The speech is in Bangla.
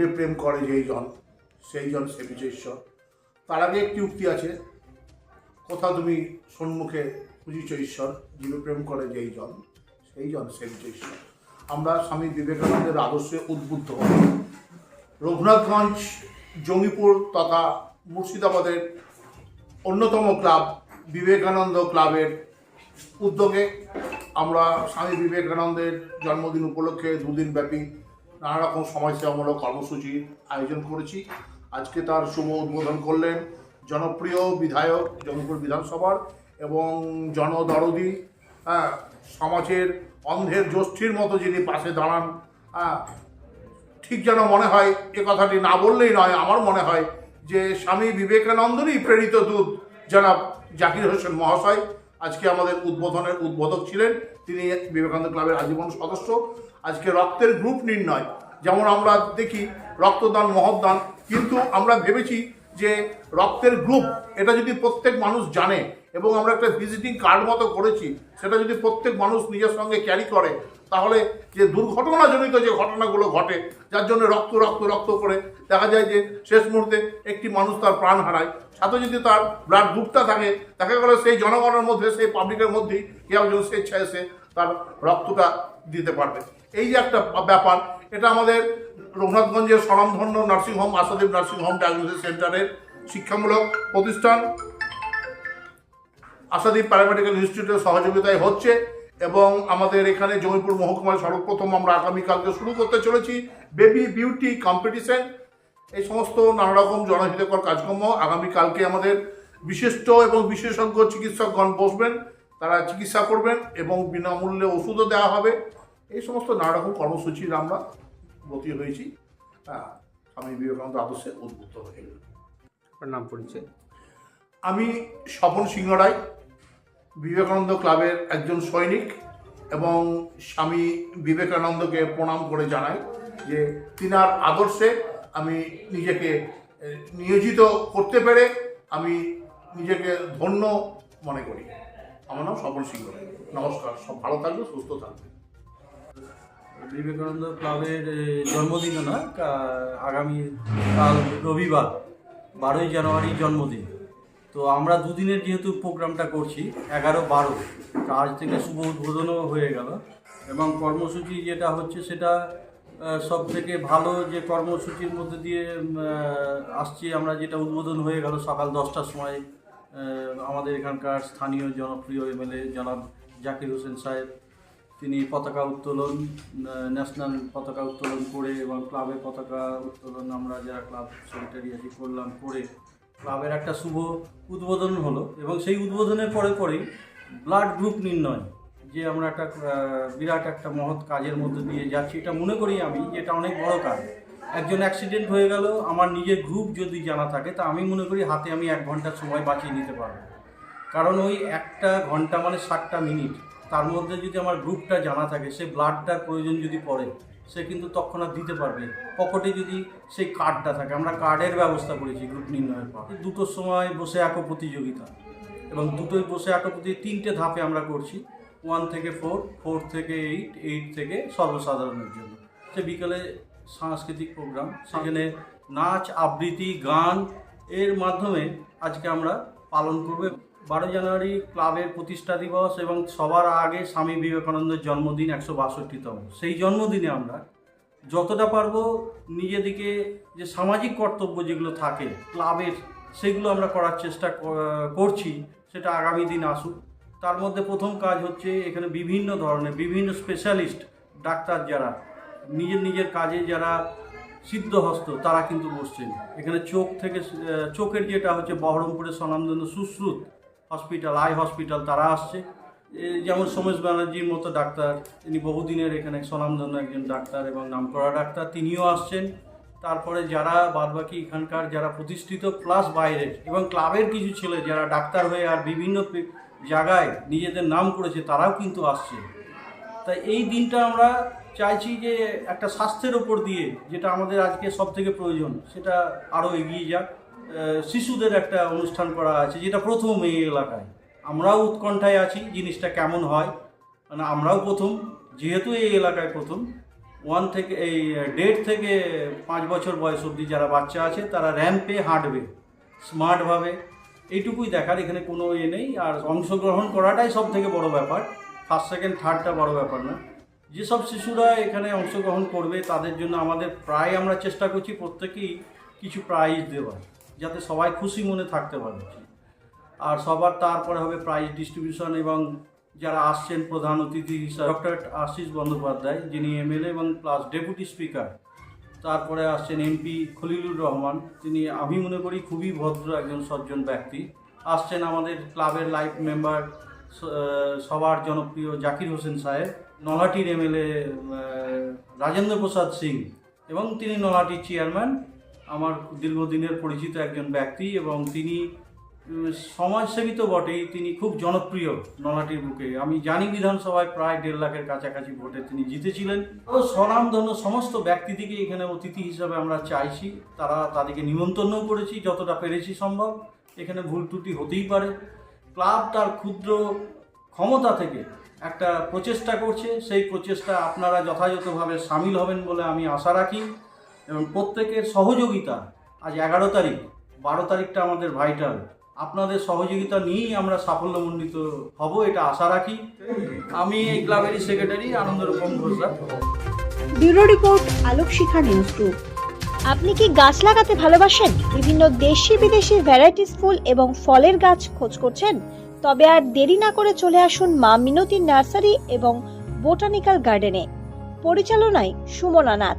জীবে প্রেম করে যেই জন, সেই জন সেবিছে ঈশ্বর তার আগে একটি উক্তি আছে, কোথাও তুমি সম্মুখে খুঁজিছ ঈশ্বর জীবে প্রেম করে যেই জন, সেই জন সেবিছে ঈশ্বর আমরা স্বামী বিবেকানন্দের আদর্শে উদ্বুদ্ধ হই রঘুনাথগঞ্জ, জঙ্গিপুর তথা মুর্শিদাবাদের অন্যতম ক্লাব, বিবেকানন্দ ক্লাবের উদ্যোগে আমরা স্বামী বিবেকানন্দের জন্মদিন উপলক্ষে দুদিন ব্যাপী নানা রকম সমাজসেবামূলক কর্মসূচির আয়োজন করেছি। আজকে তার শুভ উদ্বোধন করলেন জনপ্রিয় বিধায়ক জঙ্গিপুর বিধানসভার এবং জনদরদি হ্যাঁ সমাজের অন্ধের জ্যোষ্ঠীর মতো যিনি পাশে দাঁড়ান হ্যাঁ ঠিক যেন মনে হয় এ কথাটি না বললেই নয়, আমার মনে হয় যে স্বামী বিবেকানন্দেরই প্রেরিত দূত জনাব জাকির হোসেন মহাশয়। আজকে আমাদের উদ্বোধনের উদ্বোধক ছিলেন তিনি বিবেকানন্দ ক্লাবের আজীবন সদস্য। আজকে রক্তের গ্রুপ নির্ণয়, যেমন আমরা দেখি রক্তদান মহদান কিন্তু আমরা ভেবেছি যে রক্তের গ্রুপ, এটা যদি প্রত্যেক মানুষ জানে এবং আমরা একটা ভিজিটিং কার্ড মতো করেছি, সেটা যদি প্রত্যেক মানুষ নিজের সঙ্গে ক্যারি করে, তাহলে যে দুর্ঘটনাজনিত যে ঘটনাগুলো ঘটে, যার জন্য রক্ত রক্ত রক্ত করে, দেখা যায় যে শেষ মুহূর্তে একটি মানুষ তার প্রাণ হারায়, সাথে যদি তার ব্লাড গ্রুপটা থাকে, দেখা গেলে সেই জনগণের মধ্যে, সেই পাবলিকের মধ্যেই কেউ একজন স্বেচ্ছায় এসে তার রক্তটা দিতে পারবে। এই যে একটা ব্যাপার, এটা আমাদের রঘুনাথগঞ্জের স্বনামধন্য নার্সিংহোম আসাদীপ নার্সিংহোম ডায়াগনোসিস সেন্টারের শিক্ষামূলক প্রতিষ্ঠান। আশাদীপ প্যারামেডিক্যাল ইনস্টিটিউটের সহযোগিতায় হচ্ছে এবং আমাদের এখানে জমিপুর মহকুমায় সর্বপ্রথম আমরা আগামীকালকে শুরু করতে চলেছি বেবি বিউটি কম্পিটিশন। এই সমস্ত নানা রকম জনহিতকর কাজকর্ম আগামীকালকে আমাদের বিশিষ্ট এবং বিশেষজ্ঞ চিকিৎসকগণ বসবেন তারা চিকিৎসা করবেন এবং বিনামূল্যে ওষুধও দেওয়া হবে। এই সমস্ত নানা রকম কর্মসূচির আমরা ব্রতী হয়েছি। হ্যাঁ স্বামী বিবেকানন্দ আদর্শে উদ্বুদ্ধ হয়ে। নাম পরিচয়? আমি স্বপন সিংহ রায়। বিবেকানন্দ ক্লাবের একজন সৈনিক এবং স্বামী বিবেকানন্দকে প্রণাম করে জানাই যে তিনার আদর্শে আমি নিজেকে নিয়োজিত করতে পেরে আমি নিজেকে ধন্য মনে করি। আমার নাম স্বপন সিংহ নমস্কার, সব ভালো থাকবে সুস্থ থাকবে বিবেকানন্দ ক্লাবের জন্মদিন না আগামী কাল রবিবার, বারোই জানুয়ারি জন্মদিন। তো আমরা দুদিনের যেহেতু প্রোগ্রামটা করছি, এগারো বারো। আজ থেকে শুভ উদ্বোধনও হয়ে গেল। এবং কর্মসূচি যেটা হচ্ছে সেটা সব থেকে ভালো যে কর্মসূচির মধ্যে দিয়ে আসছি আমরা যেটা উদ্বোধন হয়ে গেল সকাল দশটার সময় আমাদের এখানকার স্থানীয় জনপ্রিয় এমএলএ জনাব জাকির হোসেন সাহেব, তিনি পতাকা উত্তোলন ন্যাশনাল পতাকা উত্তোলন করে এবং ক্লাবের পতাকা উত্তোলন আমরা যারা ক্লাব সেক্রেটারি আছি, করলাম, করে ক্লাবের একটা শুভ উদ্বোধন হলো এবং সেই উদ্বোধনের পরে পরেই ব্লাড গ্রুপ নির্ণয়, যে আমরা একটা বিরাট একটা মহৎ কাজের মধ্যে দিয়ে যাচ্ছি। এটা মনে করি আমি যে এটা অনেক বড় কাজ। একজন অ্যাক্সিডেন্ট হয়ে গেল, আমার নিজের গ্রুপ যদি জানা থাকে, তা আমি মনে করি হাতে আমি এক ঘণ্টার সময় বাঁচিয়ে নিতে পারব। কারণ ওই একটা ঘণ্টা মানে ষাটটা মিনিট। তার মধ্যে যদি আমার গ্রুপটা জানা থাকে, সে ব্লাডটার প্রয়োজন যদি পড়ে সে কিন্তু তৎক্ষণাৎ দিতে পারবে। পকেটে যদি সেই কার্ডটা থাকে, আমরা কার্ডের ব্যবস্থা করেছি গ্রুপ নির্ণয়ের পর। দুটোর সময় বসে আঁকো প্রতিযোগিতা এবং দুটোই বসে আঁকো প্রতি তিনটে ধাপে আমরা করছি। ওয়ান থেকে ফোর ফোর থেকে এইট এইট থেকে সর্বসাধারণের জন্য। সে বিকেলে সাংস্কৃতিক প্রোগ্রাম সেখানে নাচ, আবৃত্তি, গান, এর মাধ্যমে আজকে আমরা পালন করবে। বারো জানুয়ারি ক্লাবের প্রতিষ্ঠা দিবস এবং সবার আগে স্বামী বিবেকানন্দের জন্মদিন একশো বাষট্টিতম। সেই জন্মদিনে আমরা যতটা পারব নিজেদিকে যে সামাজিক কর্তব্য যেগুলো থাকে ক্লাবের, সেগুলো আমরা করার চেষ্টা করছি, সেটা আগামী দিন আসুক। তার মধ্যে প্রথম কাজ হচ্ছে এখানে বিভিন্ন ধরনের, বিভিন্ন স্পেশালিস্ট, ডাক্তার যারা, নিজের নিজের কাজে যারা সিদ্ধহস্ত, তারা কিন্তু বসছেন। এখানে চোখ থেকে চোখের যেটা হচ্ছে বহরমপুরের স্বনামধন্য সুশ্রুত হসপিটাল আই হসপিটাল তারা আসছে। যেমন সোমেশ ব্যানার্জির মতো ডাক্তার, তিনি বহুদিনের এখানে স্বনামধন্য একজন ডাক্তার এবং নামকরা ডাক্তার, তিনিও আসছেন। তারপরে যারা বাদবাকি এখানকার যারা প্রতিষ্ঠিত প্লাস বাইরের এবং ক্লাবের কিছু ছেলে যারা ডাক্তার হয়ে আর বিভিন্ন জায়গায় নিজেদের নাম করেছে, তারাও কিন্তু আসছে। তাই এই দিনটা আমরা চাইছি যে একটা স্বাস্থ্যের ওপর দিয়ে, যেটা আমাদের আজকে সব থেকে প্রয়োজন, সেটা আরও এগিয়ে যাক। শিশুদের একটা অনুষ্ঠান করা আছে, যেটা প্রথম এই এলাকায়। আমরাও উৎকণ্ঠায় আছি, জিনিসটা কেমন হয়? মানে আমরাও প্রথম, যেহেতু এই এলাকায় প্রথম ওয়ান থেকে, এই দেড় থেকে পাঁচ বছর বয়স অবধি যারা বাচ্চা আছে, তারা র্যাম্পে হাঁটবে স্মার্টভাবে এইটুকুই দেখার, এখানে কোনো ইয়ে নেই, আর অংশগ্রহণ করাটাই সব থেকে বড় ব্যাপার। ফার্স্ট সেকেন্ড থার্ডটা বড় ব্যাপার না। যেসব শিশুরা এখানে অংশগ্রহণ করবে, তাদের জন্য আমাদের প্রায় আমরা চেষ্টা করছি প্রত্যেকেই কিছু প্রাইজ দেওয়ার। যাতে সবাই খুশি মনে থাকতে পারে। আর সবার তারপরে হবে প্রাইজ ডিস্ট্রিবিউশন এবং যারা আসছেন প্রধান অতিথি হিসাবে ডক্টর আশিস বন্দ্যোপাধ্যায়, যিনি এমএলএ এবং প্লাস ডেপুটি স্পিকার তারপরে আসছেন এমপি খলিলুর রহমান, তিনি আমি মনে করি খুবই ভদ্র একজন সজ্জন ব্যক্তি। আসছেন আমাদের ক্লাবের লাইফ মেম্বার সবার জনপ্রিয় জাকির হোসেন সাহেব নলাটির এমএলএ রাজেন্দ্র প্রসাদ সিং এবং তিনি নলহাটির চেয়ারম্যান আমার দীর্ঘদিনের পরিচিত একজন ব্যক্তি এবং তিনি সমাজসেবী তো বটেই, তিনি খুব জনপ্রিয় নলাটির বুকে। আমি জানি বিধানসভায় প্রায় দেড় লাখের কাছাকাছি ভোটে তিনি জিতেছিলেন। ও স্বনামধন্য সমস্ত ব্যক্তিদিকে এখানে অতিথি হিসাবে আমরা চাইছি। তারা তাদেরকে নিমন্ত্রণও করেছি, যতটা পেরেছি সম্ভব। এখানে ভুল ত্রুটি হতেই পারে। ক্লাব তার ক্ষুদ্র ক্ষমতা থেকে একটা প্রচেষ্টা করছে। সেই প্রচেষ্টা আপনারা যথাযথভাবে সামিল হবেন বলে আমি আশা রাখি। এবং প্রত্যেকের সহযোগিতা আজ এগারো তারিখ, বারো তারিখটা আমাদের ভাইটাল আপনাদের সহযোগিতা নিয়েই আমরা সাফল্যমণ্ডিত হব, এটা আশা রাখি। আমি এই ক্লাবেরই secretary Anandarupam ঘোষরা bureau report Alok Shikha news group আপনি কি গাছ লাগাতে ভালোবাসেন? বিভিন্ন দেশি বিদেশি ভ্যারাইটিস ফুল এবং ফলের গাছ খোঁজ করছেন? তবে আর দেরি না করে চলে আসুন মা মিনতি নার্সারি এবং বোটানিক্যাল গার্ডেনে। পরিচালনায় সুমনা নাথ।